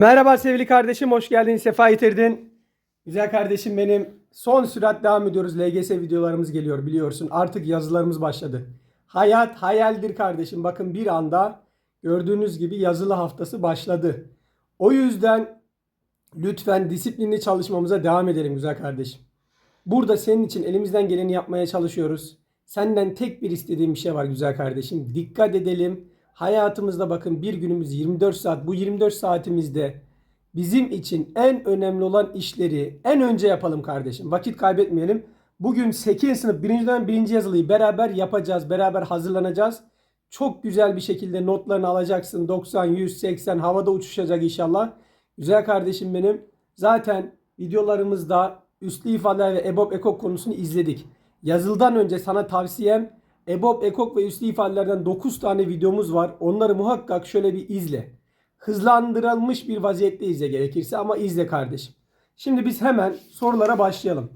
Merhaba sevgili kardeşim, hoş geldin, sefa getirdin. Güzel kardeşim benim. Son sürat devam ediyoruz. LGS videolarımız geliyor biliyorsun. Artık yazılarımız başladı. Hayat hayaldir kardeşim. Bakın bir anda gördüğünüz gibi yazılı haftası başladı. O yüzden lütfen disiplinli çalışmamıza devam edelim güzel kardeşim. Burada senin için elimizden geleni yapmaya çalışıyoruz. Senden tek bir istediğim bir şey var güzel kardeşim. Dikkat edelim. Hayatımızda bakın bir günümüz 24 saat. Bu 24 saatimizde bizim için en önemli olan işleri en önce yapalım kardeşim. Vakit kaybetmeyelim. Bugün 8. sınıf 1. dönem 1. yazılıyı beraber yapacağız. Beraber hazırlanacağız. Çok güzel bir şekilde notlarını alacaksın. 90, 100, 80 havada uçuşacak inşallah. Güzel kardeşim benim. Zaten videolarımızda üslü ifadeler ve EBOB ekok konusunu izledik. Yazıldan önce sana tavsiyem EBOB ekok ve üslü ifadelerden 9 tane videomuz var. Onları muhakkak şöyle bir izle. Hızlandırılmış bir vaziyette izle gerekirse ama izle kardeşim. Şimdi biz hemen sorulara başlayalım.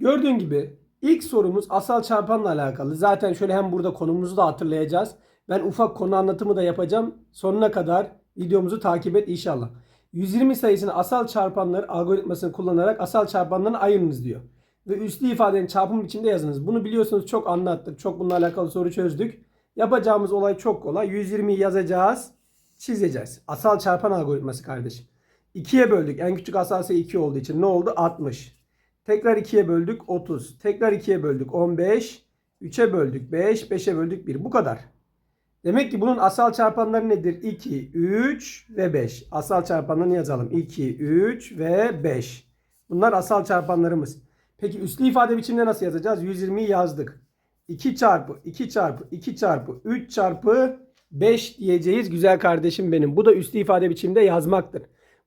Gördüğün gibi ilk sorumuz asal çarpanla alakalı. Zaten şöyle hem burada konumuzu da hatırlayacağız. Ben ufak konu anlatımı da yapacağım. Sonuna kadar videomuzu takip et inşallah. 120 sayısını asal çarpanları algoritmasını kullanarak asal çarpanlarını ayırınız diyor. Ve üslü ifadenin çarpım biçimde yazınız. Bunu biliyorsunuz çok anlattık. Çok bununla alakalı soru çözdük. Yapacağımız olay çok kolay. 120'yi yazacağız. Çizeceğiz. Asal çarpan algoritması kardeşim. 2'ye böldük. En küçük asal sayı 2 olduğu için ne oldu? 60. Tekrar 2'ye böldük 30. Tekrar 2'ye böldük 15. 3'e böldük 5. 5'e böldük 1. Bu kadar. Demek ki bunun asal çarpanları nedir? 2, 3 ve 5. Asal çarpanlarını yazalım. 2, 3 ve 5. Bunlar asal çarpanlarımız. Peki üslü ifade biçiminde nasıl yazacağız? 120'yi yazdık. 2 çarpı 2 çarpı 2 çarpı 3 çarpı 5 diyeceğiz güzel kardeşim benim. Bu da üslü ifade biçiminde yazmaktır.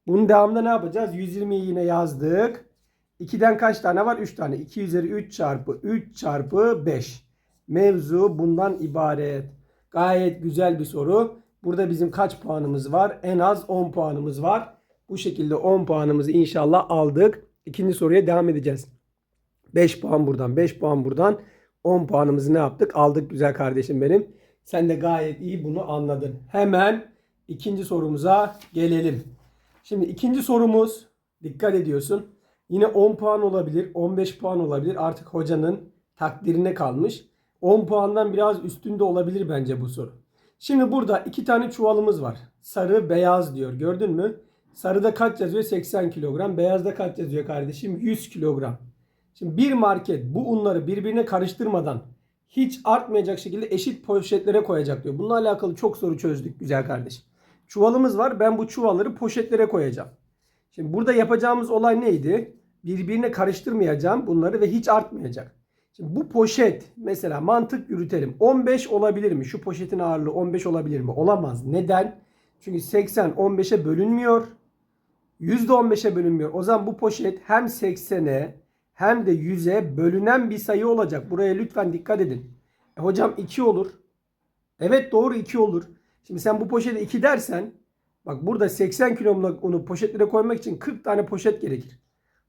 Bunun devamında ne yapacağız? 120'yi yine yazdık. 2'den kaç tane var? 3 tane. 2 üzeri 3 çarpı 3 çarpı 5. Mevzu bundan ibaret. Gayet güzel bir soru. Burada bizim kaç puanımız var? En az 10 puanımız var. Bu şekilde 10 puanımızı inşallah aldık. İkinci soruya devam edeceğiz. 5 puan buradan, 5 puan buradan. 10 puanımızı ne yaptık? Aldık güzel kardeşim benim. Sen de gayet iyi bunu anladın. Hemen ikinci sorumuza gelelim. Şimdi ikinci sorumuz dikkat ediyorsun. Yine 10 puan olabilir, 15 puan olabilir. Artık hocanın takdirine kalmış. 10 puandan biraz üstünde olabilir bence bu soru. Şimdi burada iki tane çuvalımız var. Sarı, beyaz diyor. Gördün mü? Sarıda kaç yazıyor? 80 kilogram. Beyazda kaç yazıyor kardeşim? 100 kilogram. Şimdi bir market bu unları birbirine karıştırmadan hiç artmayacak şekilde eşit poşetlere koyacak diyor. Bununla alakalı çok soru çözdük güzel kardeşim. Çuvalımız var. Ben bu çuvalları poşetlere koyacağım. Şimdi burada yapacağımız olay neydi? Birbirine karıştırmayacağım bunları ve hiç artmayacak. Şimdi bu poşet mesela mantık yürütelim. 15 olabilir mi? Şu poşetin ağırlığı 15 olabilir mi? Olamaz. Neden? Çünkü 80 15'e bölünmüyor. %15'e bölünmüyor. O zaman bu poşet hem 80'e hem de 100'e bölünen bir sayı olacak. Buraya lütfen dikkat edin. E hocam 2 olur. Evet doğru 2 olur. Şimdi sen bu poşete 2 dersen bak burada 80 kiloluk unu poşetlere koymak için 40 tane poşet gerekir.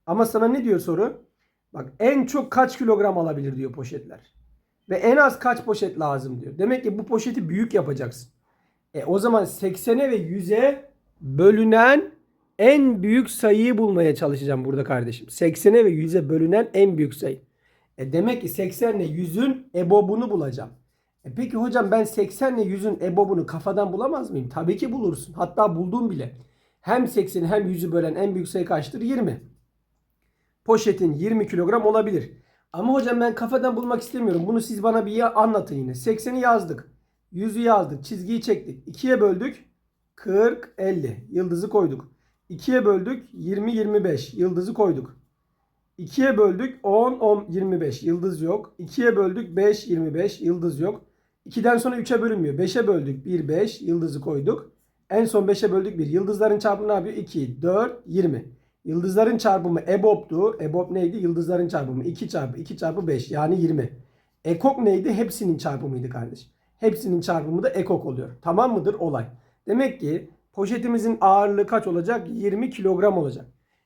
Ama sana ne diyor soru? Bak en çok kaç kilogram alabilir diyor poşetler. Ve en az kaç poşet lazım diyor. Demek ki bu poşeti büyük yapacaksın. E o zaman 80'e ve 100'e bölünen en büyük sayıyı bulmaya çalışacağım burada kardeşim. 80'e ve 100'e bölünen en büyük sayı. E demek ki 80 ile 100'ün ebobunu bulacağım. E peki hocam ben 80 ile 100'ün ebobunu kafadan bulamaz mıyım? Tabii ki bulursun. Hatta buldum bile. Hem 80'i hem 100'ü bölen en büyük sayı kaçtır? 20. Poşetin 20 kilogram olabilir. Ama hocam ben kafadan bulmak istemiyorum. Bunu siz bana bir anlatın yine. 80'i yazdık. 100'ü yazdık. Çizgiyi çektik. 2'ye böldük. 40, 50. Yıldızı koyduk. 2'ye böldük 20 25 yıldızı koyduk. 2'ye böldük 10 10 25 yıldız yok. 2'ye böldük 5 25 yıldız yok. 2'den sonra 3'e bölünmüyor. 5'e böldük 1 5 yıldızı koyduk. En son 5'e böldük 1. Yıldızların çarpımı ne yapıyor? 2 4 20. Yıldızların çarpımı EBOB'du. EBOB neydi? Yıldızların çarpımı 2 çarpı 2 çarpı 5 yani 20. Ekok neydi? Hepsinin çarpımıydı kardeş. Hepsinin çarpımı da ekok oluyor. Tamam mıdır olay? Demek ki poşetimizin ağırlığı kaç olacak? 20 kilogram olacak.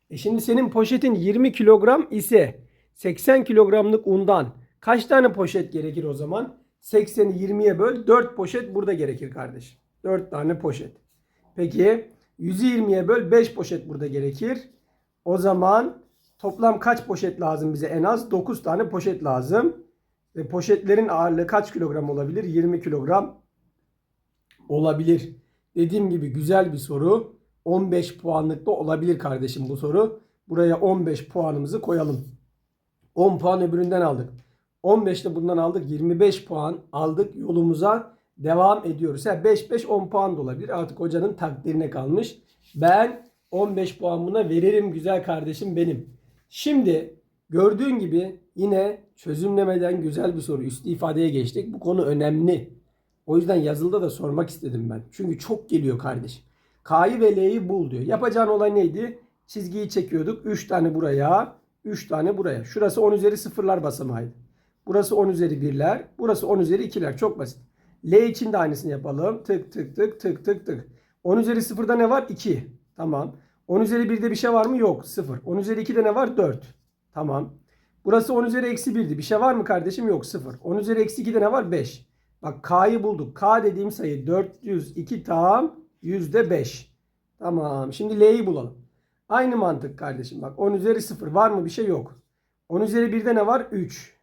E şimdi senin poşetin 20 kilogram ise 80 kilogramlık undan kaç tane poşet gerekir o zaman? 80'i 20'ye böl 4 poşet burada gerekir kardeşim. 4 tane poşet. Peki 120'ye böl 5 poşet burada gerekir. O zaman toplam kaç poşet lazım bize? En az 9 tane poşet lazım. Ve poşetlerin ağırlığı kaç kilogram olabilir? 20 kilogram olabilir. Dediğim gibi güzel bir soru. 15 puanlık da olabilir kardeşim bu soru. Buraya 15 puanımızı koyalım. 10 puan öbüründen aldık. 15 de bundan aldık. 25 puan aldık. Yolumuza devam ediyoruz. Ha 5 5 10 puan da olabilir. Artık hocanın takdirine kalmış. Ben 15 puan buna veririm güzel kardeşim benim. Şimdi gördüğün gibi yine çözümlemeden güzel bir soru. Üstü ifadeye geçtik. Bu konu önemli. O yüzden yazılıda da sormak istedim ben. Çünkü çok geliyor kardeşim. K'yı ve L'yi bul diyor. Yapacağın olay neydi? Çizgiyi çekiyorduk. 3 tane buraya, 3 tane buraya. Şurası 10 üzeri sıfırlar basamağıydı. Burası 10 üzeri 1'ler. Burası 10 üzeri 2'ler. Çok basit. L için de aynısını yapalım. Tık tık tık tık tık tık. 10 üzeri 0'da ne var? 2. Tamam. 10 üzeri 1'de bir şey var mı? Yok. 0. 10 üzeri 2'de ne var? 4. Tamam. Burası 10 üzeri eksi 1'di. Bir şey var mı kardeşim? Yok. 0. 10 üzeri eksi 2'de ne var? 5. Bak K'yı bulduk. K dediğim sayı 402 tam %5. Tamam. Şimdi L'yi bulalım. Aynı mantık kardeşim. Bak 10 üzeri 0 var mı? Bir şey yok. 10 üzeri 1'de ne var? 3.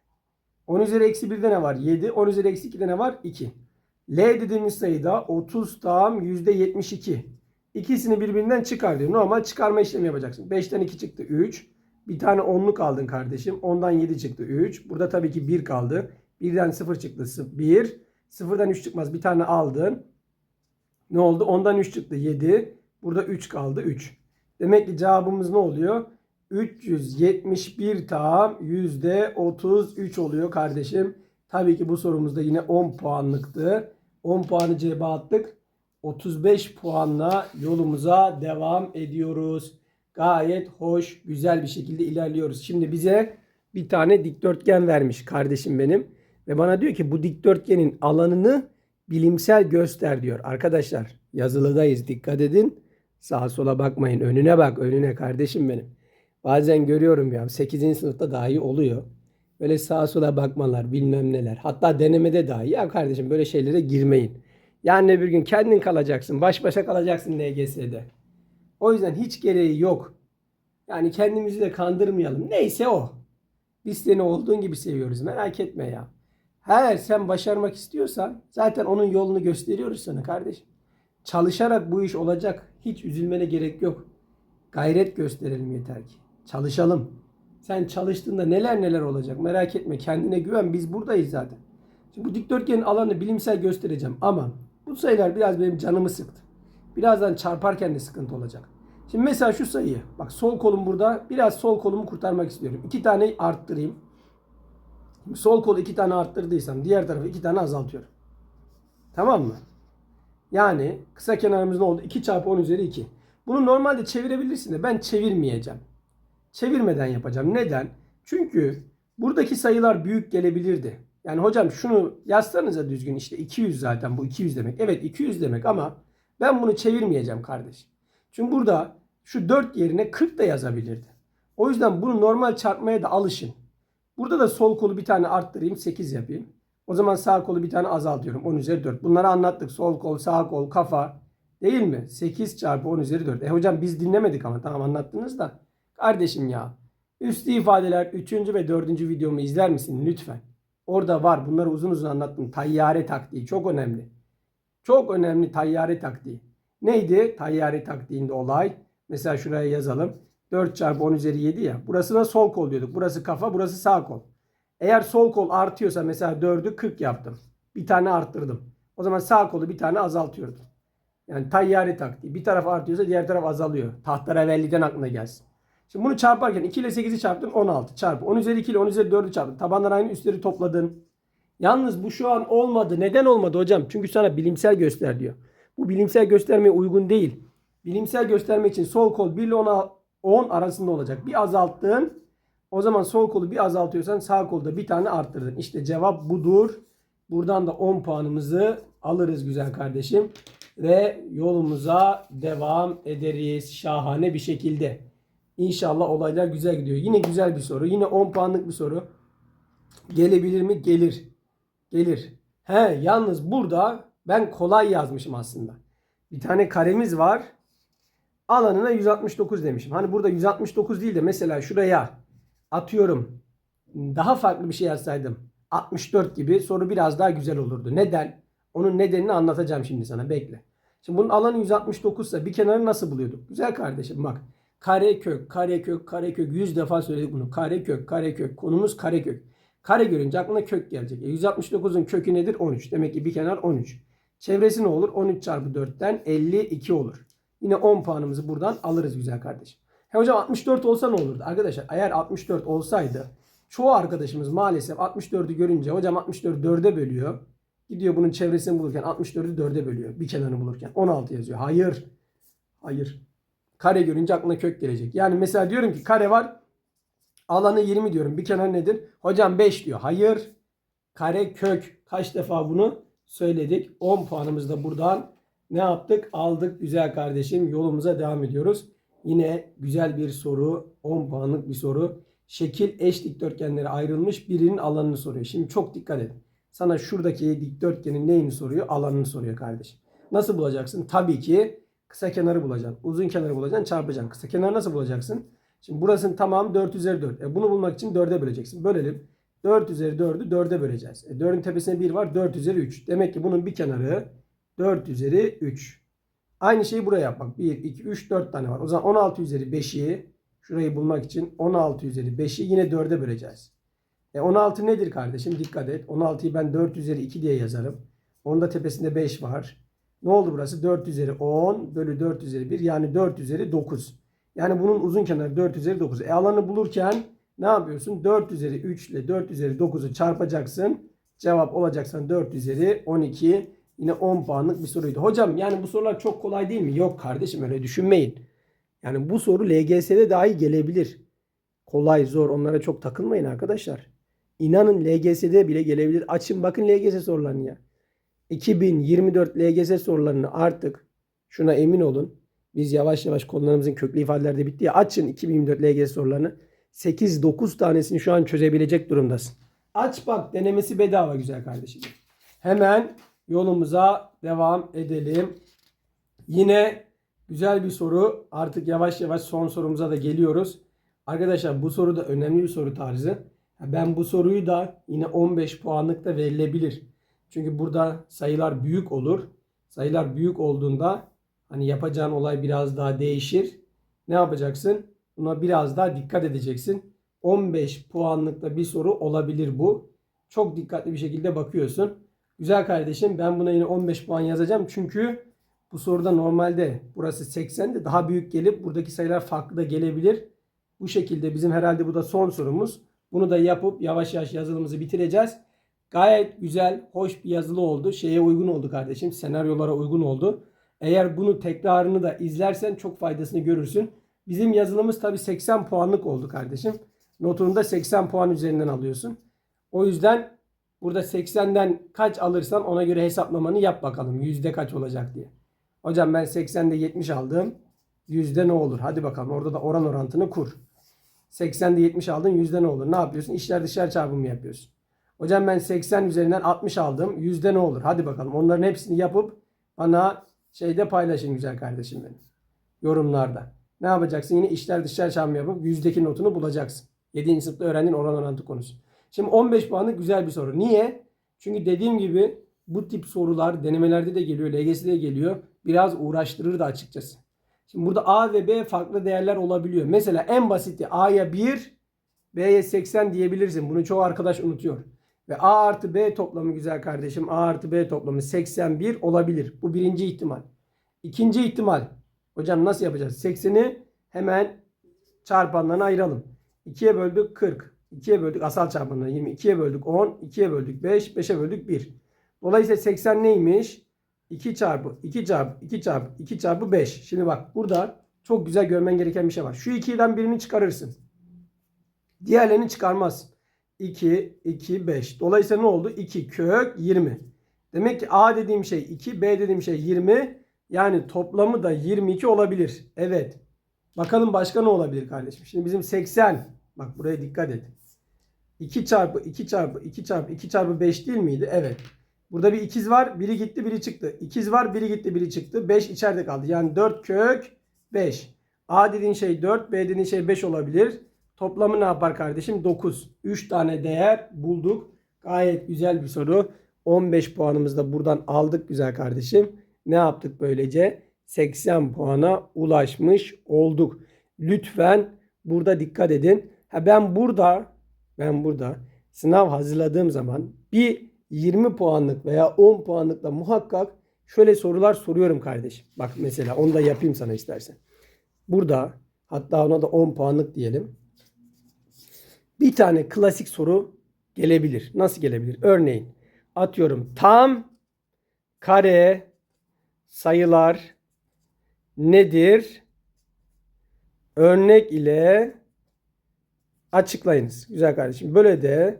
10 üzeri eksi 1'de ne var? 7. 10 üzeri eksi 2'de ne var? 2. L dediğimiz sayıda 30 tam %72. İkisini birbirinden çıkar diyor. Normal çıkarma işlemi yapacaksın. 5'ten 2 çıktı 3. Bir tane 10'luk aldın kardeşim. 10'dan 7 çıktı 3. Burada tabii ki 1 kaldı. 1'den 0 çıktı 1. 0'dan 3 çıkmaz. Bir tane aldın. Ne oldu? 10'dan 3 çıktı 7. Burada 3 kaldı 3. Demek ki cevabımız ne oluyor? 371 tam %33 oluyor kardeşim. Tabii ki bu sorumuzda yine 10 puanlıktı. 10 puanı cebe attık. 35 puanla yolumuza devam ediyoruz. Gayet hoş, güzel bir şekilde ilerliyoruz. Şimdi bize bir tane dikdörtgen vermiş kardeşim benim. Ve bana diyor ki bu dikdörtgenin alanını bilimsel göster diyor. Arkadaşlar yazılıdayız dikkat edin. Sağa sola bakmayın. Önüne bak önüne kardeşim benim. Bazen görüyorum ya 8. sınıfta dahi oluyor. Böyle sağa sola bakmalar bilmem neler. Hatta denemede dahi ya kardeşim böyle şeylere girmeyin. Yani bir gün kendin kalacaksın. Baş başa kalacaksın LGS'de. O yüzden hiç gereği yok. Yani kendimizi de kandırmayalım. Neyse o. Biz seni olduğun gibi seviyoruz. Merak etme ya. Eğer sen başarmak istiyorsan zaten onun yolunu gösteriyoruz sana kardeşim. Çalışarak bu iş olacak. Hiç üzülmene gerek yok. Gayret gösterelim yeter ki. Çalışalım. Sen çalıştığında neler neler olacak merak etme. Kendine güven. Biz buradayız zaten. Şimdi bu dikdörtgenin alanını bilimsel göstereceğim ama bu sayılar biraz benim canımı sıktı. Birazdan çarparken de sıkıntı olacak. Şimdi mesela şu sayıyı. Bak sol kolum burada. Biraz sol kolumu kurtarmak istiyorum. İki tane arttırayım. Sol kolu iki tane arttırdıysam diğer tarafı iki tane azaltıyorum. Tamam mı? Yani kısa kenarımız ne oldu? 2 çarpı 10 üzeri 2. Bunu normalde çevirebilirsin de ben çevirmeyeceğim. Çevirmeden yapacağım. Neden? Çünkü buradaki sayılar büyük gelebilirdi. Yani hocam şunu yazsanıza düzgün işte 200 zaten bu 200 demek. Evet 200 demek ama ben bunu çevirmeyeceğim kardeş. Çünkü burada şu 4 yerine 40 da yazabilirdi. O yüzden bunu normal çarpmaya da alışın. Burada da sol kolu bir tane arttırayım 8 yapayım. O zaman sağ kolu bir tane azaltıyorum 10 üzeri 4. Bunları anlattık. Sol kol, sağ kol, kafa değil mi? 8 çarpı 10 üzeri 4. E hocam biz dinlemedik ama tamam anlattınız da. Kardeşim ya üstü ifadeler 3. ve 4. videomu izler misin lütfen? Orada var. Bunları uzun uzun anlattım. Tayyare taktiği çok önemli. Çok önemli tayyare taktiği. Neydi tayyare taktiğinde olay? Mesela şuraya yazalım. 4 çarpı 10 üzeri 7 ya. Burasına sol kol diyorduk. Burası kafa, burası sağ kol. Eğer sol kol artıyorsa mesela 4'ü 40 yaptım. Bir tane arttırdım. O zaman sağ kolu bir tane azaltıyordum. Yani tayyare taktiği. Bir taraf artıyorsa diğer taraf azalıyor. Tahterevalli'den aklına gelsin. Şimdi bunu çarparken 2 ile 8'i çarptın 16 çarpı. 10 üzeri 2 ile 10 üzeri 4'ü çarptın. Tabanlar aynı üstleri topladın. Yalnız bu şu an olmadı. Neden olmadı hocam? Çünkü sana bilimsel göster diyor. Bu bilimsel göstermeye uygun değil. Bilimsel göstermek için sol kol 1 ile 10, 10 arasında olacak. Bir azalttın. O zaman sol kolu bir azaltıyorsan sağ kolda bir tane arttırdın. İşte cevap budur. Buradan da 10 puanımızı alırız güzel kardeşim. Ve yolumuza devam ederiz şahane bir şekilde. İnşallah olaylar güzel gidiyor. Yine güzel bir soru. Yine 10 puanlık bir soru. Gelebilir mi? Gelir. Gelir. He yalnız burada ben kolay yazmışım aslında. Bir tane karemiz var. Alanına 169 demişim. Hani burada 169 değil de mesela şuraya atıyorum daha farklı bir şey yazsaydım. 64 gibi soru biraz daha güzel olurdu. Neden? Onun nedenini anlatacağım şimdi sana. Bekle. Şimdi bunun alanı 169 ise bir kenarı nasıl buluyorduk? Güzel kardeşim bak. Kare kök, kare kök, kare kök. 100 defa söyledik bunu. Kare kök, kare kök. Konumuz kare kök. Kare görünce aklına kök gelecek. E 169'un kökü nedir? 13. Demek ki bir kenar 13. Çevresi ne olur? 13 çarpı 4'ten 52 olur. Yine 10 puanımızı buradan alırız güzel kardeşim. He hocam 64 olsa ne olurdu? Arkadaşlar eğer 64 olsaydı çoğu arkadaşımız maalesef 64'ü görünce hocam 64 4'e bölüyor. Gidiyor bunun çevresini bulurken 64'ü 4'e bölüyor. Bir kenarını bulurken. 16 yazıyor. Hayır. Hayır. Kare görünce aklına kök gelecek. Yani mesela diyorum ki kare var. Alanı 20 diyorum. Bir kenar nedir? Hocam 5 diyor. Hayır. Kare kök. Kaç defa bunu söyledik. 10 puanımızı da buradan ne yaptık? Aldık güzel kardeşim. Yolumuza devam ediyoruz. Yine güzel bir soru. 10 puanlık bir soru. Şekil eş dikdörtgenlere ayrılmış birinin alanını soruyor. Şimdi çok dikkat edin. Sana şuradaki dikdörtgenin neyini soruyor? Alanını soruyor kardeşim. Nasıl bulacaksın? Tabii ki kısa kenarı bulacaksın. Uzun kenarı bulacaksın. Çarpacaksın. Kısa kenarı nasıl bulacaksın? Şimdi burasının tamamı 4 üzeri 4. E bunu bulmak için 4'e böleceksin. Bölelim. 4 üzeri 4'ü 4'e böleceğiz. E 4'ün tepesine 1 var. 4 üzeri 3. Demek ki bunun bir kenarı 4 üzeri 3. Aynı şeyi buraya yapmak. 1, 2, 3, 4 tane var. O zaman 16 üzeri 5'i şurayı bulmak için 16 üzeri 5'i yine 4'e böleceğiz. E 16 nedir kardeşim? Dikkat et. 16'yı ben 4 üzeri 2 diye yazarım. Onun da tepesinde 5 var. Ne oldu burası? 4 üzeri 10 bölü 4 üzeri 1 yani 4 üzeri 9. Yani bunun uzun kenarı 4 üzeri 9. E alanı bulurken ne yapıyorsun? 4 üzeri 3 ile 4 üzeri 9'u çarpacaksın. Cevap olacaksan 4 üzeri 12. Yine 10 puanlık bir soruydu. Hocam yani bu sorular çok kolay değil mi? Yok kardeşim öyle düşünmeyin. Yani bu soru LGS'de dahi gelebilir. Kolay zor onlara çok takılmayın arkadaşlar. İnanın LGS'de bile gelebilir. Açın bakın LGS sorularını ya. 2024 LGS sorularını artık şuna emin olun. Biz yavaş yavaş konularımızın köklü ifadeleri de bitti ya. Açın 2024 LGS sorularını. 8-9 tanesini şu an çözebilecek durumdasın. Aç bak denemesi bedava güzel kardeşim. Hemen yolumuza devam edelim. Yine güzel bir soru. Artık yavaş yavaş son sorumuza da geliyoruz. Arkadaşlar bu soru da önemli bir soru tarzı. Ben bu soruyu da yine 15 puanlık da verilebilir. Çünkü burada sayılar büyük olur. Sayılar büyük olduğunda hani yapacağın olay biraz daha değişir. Ne yapacaksın? Buna biraz daha dikkat edeceksin. 15 puanlıkta bir soru olabilir bu. Çok dikkatli bir şekilde bakıyorsun. Güzel kardeşim ben buna yine 15 puan yazacağım. Çünkü bu soruda normalde burası 80 de daha büyük gelip buradaki sayılar farklı da gelebilir. Bu şekilde bizim herhalde bu da son sorumuz. Bunu da yapıp yavaş yavaş yazılımızı bitireceğiz. Gayet güzel, hoş bir yazılı oldu. Şeye uygun oldu kardeşim. Senaryolara uygun oldu. Eğer bunu tekrarını da izlersen çok faydasını görürsün. Bizim yazılımız tabi 80 puanlık oldu kardeşim. Notunu da 80 puan üzerinden alıyorsun. O yüzden burada 80'den kaç alırsan ona göre hesaplamanı yap bakalım. Yüzde kaç olacak diye. Hocam ben 80'de 70 aldım. Yüzde ne olur? Hadi bakalım orada da oran orantını kur. 80'de 70 aldın yüzde ne olur? Ne yapıyorsun? İşler dışarı çarpımı yapıyorsun. Hocam ben 80 üzerinden 60 aldım. Yüzde ne olur? Hadi bakalım. Onların hepsini yapıp bana şeyde paylaşın güzel kardeşim benim. Yorumlarda. Ne yapacaksın? Yine işler dışarı çarpımı yapıp yüzdeki notunu bulacaksın. 7. sınıfta öğrendiğin oran orantı konusu. Şimdi 15 puanlık güzel bir soru. Niye? Çünkü dediğim gibi bu tip sorular denemelerde de geliyor, LGS'de de geliyor. Biraz uğraştırır da açıkçası. Şimdi burada A ve B farklı değerler olabiliyor. Mesela en basiti A'ya 1, B'ye 80 diyebilirsin. Bunu çoğu arkadaş unutuyor. Ve A artı B toplamı güzel kardeşim. A artı B toplamı 81 olabilir. Bu birinci ihtimal. İkinci ihtimal. Hocam nasıl yapacağız? 80'i hemen çarpanlarına ayıralım. 2'ye böldük 40. 2'ye böldük asal çarpanlarına 20. 2'ye böldük 10. 2'ye böldük 5. 5'e böldük 1. Dolayısıyla 80 neymiş? 2 çarpı 2 çarpı 2 çarpı 2 çarpı 5. Şimdi bak burada çok güzel görmen gereken bir şey var. Şu 2'den birini çıkarırsın. Diğerlerini çıkarmaz. 2, 2, 5. Dolayısıyla ne oldu? 2 kök 20. Demek ki A dediğim şey 2, B dediğim şey 20. Yani toplamı da 22 olabilir. Evet. Bakalım başka ne olabilir kardeşim? Şimdi bizim 80. Bak buraya dikkat et. 2 çarpı 2 çarpı 2 çarpı 2 çarpı 5 değil miydi? Evet. Burada bir ikiz var. Biri gitti biri çıktı. İkiz var biri gitti biri çıktı. 5 içeride kaldı. Yani 4 kök 5. A dediğin şey 4, B dediğin şey 5 olabilir. Toplamı ne yapar kardeşim? 9. 3 tane değer bulduk. Gayet güzel bir soru. 15 puanımızı da buradan aldık güzel kardeşim. Ne yaptık böylece? 80 puana ulaşmış olduk. Lütfen burada dikkat edin. Ha ben burada ben burada sınav hazırladığım zaman bir 20 puanlık veya 10 puanlıkla muhakkak şöyle sorular soruyorum kardeşim. Bak mesela onu da yapayım sana istersen. Burada hatta ona da 10 puanlık diyelim. Bir tane klasik soru gelebilir. Nasıl gelebilir? Örneğin atıyorum tam kare sayılar nedir? Örnek ile açıklayınız. Güzel kardeşim. Böyle de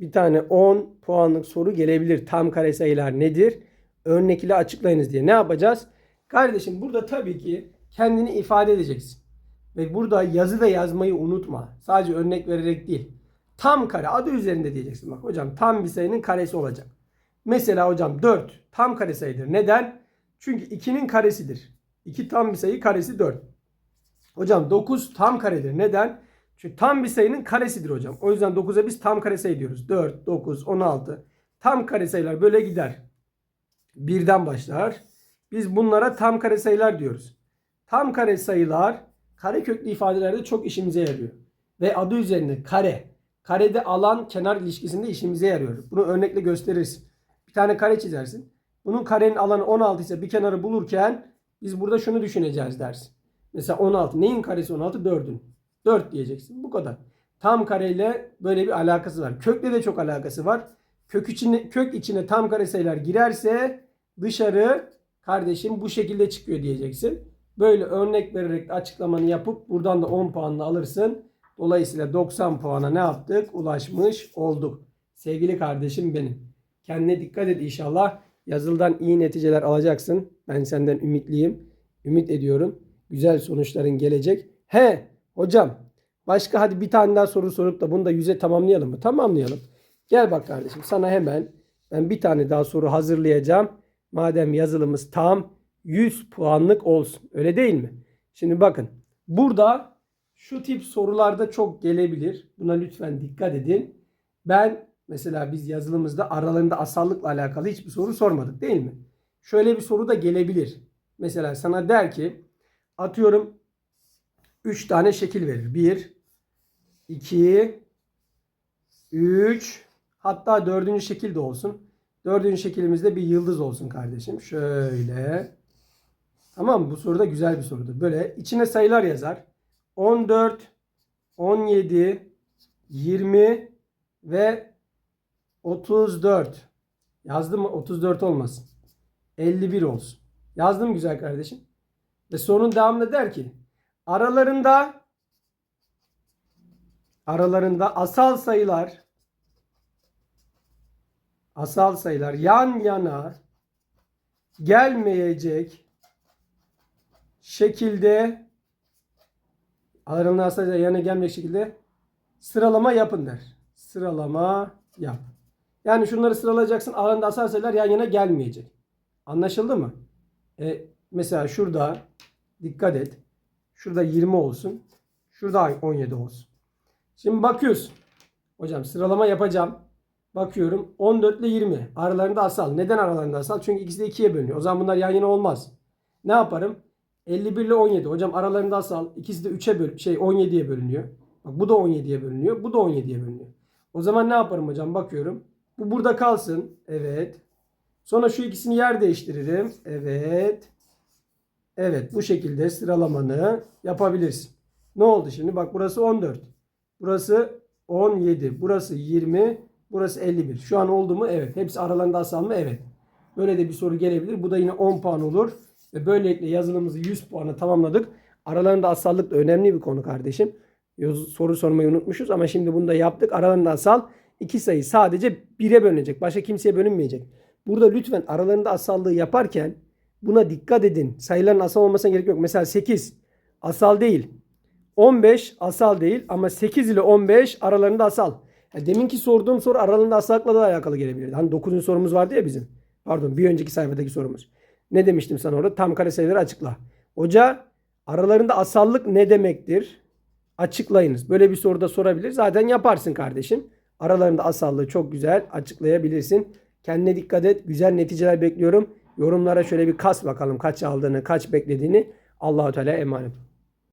bir tane 10 puanlık soru gelebilir. Tam kare sayılar nedir? Örnek ile açıklayınız diye. Ne yapacağız? Kardeşim burada tabii ki kendini ifade edeceksin. Ve burada yazı da yazmayı unutma. Sadece örnek vererek değil. Tam kare adı üzerinde diyeceksin. Bak hocam tam bir sayının karesi olacak. Mesela hocam 4 tam kare sayıdır. Neden? Çünkü 2'nin karesidir. 2 tam bir sayı karesi 4. Hocam 9 tam karedir. Neden? Çünkü tam bir sayının karesidir hocam. O yüzden 9'a biz tam kare sayı diyoruz. 4, 9, 16. Tam kare sayılar böyle gider. Birden başlar. Biz bunlara tam kare sayılar diyoruz. Tam kare sayılar kare köklü ifadelerde çok işimize yarıyor. Ve adı üzerinde kare. Karede alan kenar ilişkisinde işimize yarıyor. Bunu örnekle gösterirsin. Bir tane kare çizersin. Bunun karenin alanı 16 ise bir kenarı bulurken biz burada şunu düşüneceğiz dersin. Mesela 16. Neyin karesi 16? 4'ün. 4 diyeceksin. Bu kadar. Tam kareyle böyle bir alakası var. Kökle de çok alakası var. Kök içine, kök içine tam kare sayılar girerse dışarı kardeşim bu şekilde çıkıyor diyeceksin. Böyle örnek vererek açıklamanı yapıp buradan da 10 puanla alırsın. Dolayısıyla 90 puana ne yaptık? Ulaşmış olduk. Sevgili kardeşim benim. Kendine dikkat et inşallah. Yazıldan iyi neticeler alacaksın. Ben senden ümitliyim. Ümit ediyorum. Güzel sonuçların gelecek. He hocam başka hadi bir tane daha soru sorup da bunu da yüze tamamlayalım mı? Tamamlayalım. Gel bak kardeşim sana hemen ben bir tane daha soru hazırlayacağım. Madem yazılımız tam 100 puanlık olsun. Öyle değil mi? Şimdi bakın burada şu tip sorularda çok gelebilir. Buna lütfen dikkat edin. Ben mesela biz yazılımızda aralarında asallıkla alakalı hiçbir soru sormadık değil mi? Şöyle bir soru da gelebilir. Mesela sana der ki atıyorum 3 tane şekil verir. 1 2 3 hatta dördüncü şekil de olsun. Dördüncü şeklimizde bir yıldız olsun kardeşim. Şöyle. Tamam mı? Bu soru da güzel bir sorudur. Böyle içine sayılar yazar. 14, 17, 20 ve 34. Yazdım mı? 34 olmasın. 51 olsun. Yazdım güzel kardeşim. Ve sorunun devamında der ki aralarında aralarında asal sayılar asal sayılar yan yana gelmeyecek şekilde aralarında asal sayılar yana gelmeyecek şekilde sıralama yapın der. Sıralama yap. Yani şunları sıralayacaksın. Aralarında asal sayılar yan yana gelmeyecek. Anlaşıldı mı? E, mesela şurada dikkat et. Şurada 20 olsun. Şurada 17 olsun. Şimdi bakıyorsun. Hocam sıralama yapacağım. Bakıyorum 14 ile 20 aralarında asal. Neden aralarında asal? Çünkü ikisi de 2'ye bölünüyor. O zaman bunlar yan yana olmaz. Ne yaparım? 51 ile 17. Hocam aralarında asal. İkisi de 3'e böl şey 17'ye bölünüyor. Bak bu da 17'ye bölünüyor. Bu da 17'ye bölünüyor. O zaman ne yaparım hocam? Bakıyorum. Bu burada kalsın. Evet. Sonra şu ikisini yer değiştiririm. Evet. Evet bu şekilde sıralamanı yapabilirsin. Ne oldu şimdi? Bak burası 14. Burası 17. Burası 20. Burası 51. Şu an oldu mu? Evet. Hepsi aralarında asal mı? Evet. Böyle de bir soru gelebilir. Bu da yine 10 puan olur. Ve böylelikle yazılımımızı 100 puana tamamladık. Aralarında asallık da önemli bir konu kardeşim. Soru sormayı unutmuşuz ama şimdi bunu da yaptık. Aralarında asal iki sayı sadece 1'e bölünecek. Başka kimseye bölünmeyecek. Burada lütfen aralarında asallığı yaparken buna dikkat edin. Sayıların asal olmasına gerek yok. Mesela 8 asal değil. 15 asal değil ama 8 ile 15 aralarında asal. Yani deminki sorduğum soru aralarında asallıkla da alakalı gelebilir. Hani 9. sorumuz vardı ya bizim. Pardon bir önceki sayfadaki sorumuz. Ne demiştim sana orada? Tam kare sayıları açıkla. Hoca Aralarında asallık ne demektir? Açıklayınız. Böyle bir soru da sorabilir. Zaten yaparsın kardeşim. Aralarında asallığı çok güzel açıklayabilirsin. Kendine dikkat et. Güzel neticeler bekliyorum. Yorumlara şöyle bir kas bakalım kaç aldığını, kaç beklediğini. Allahu Teala emanet.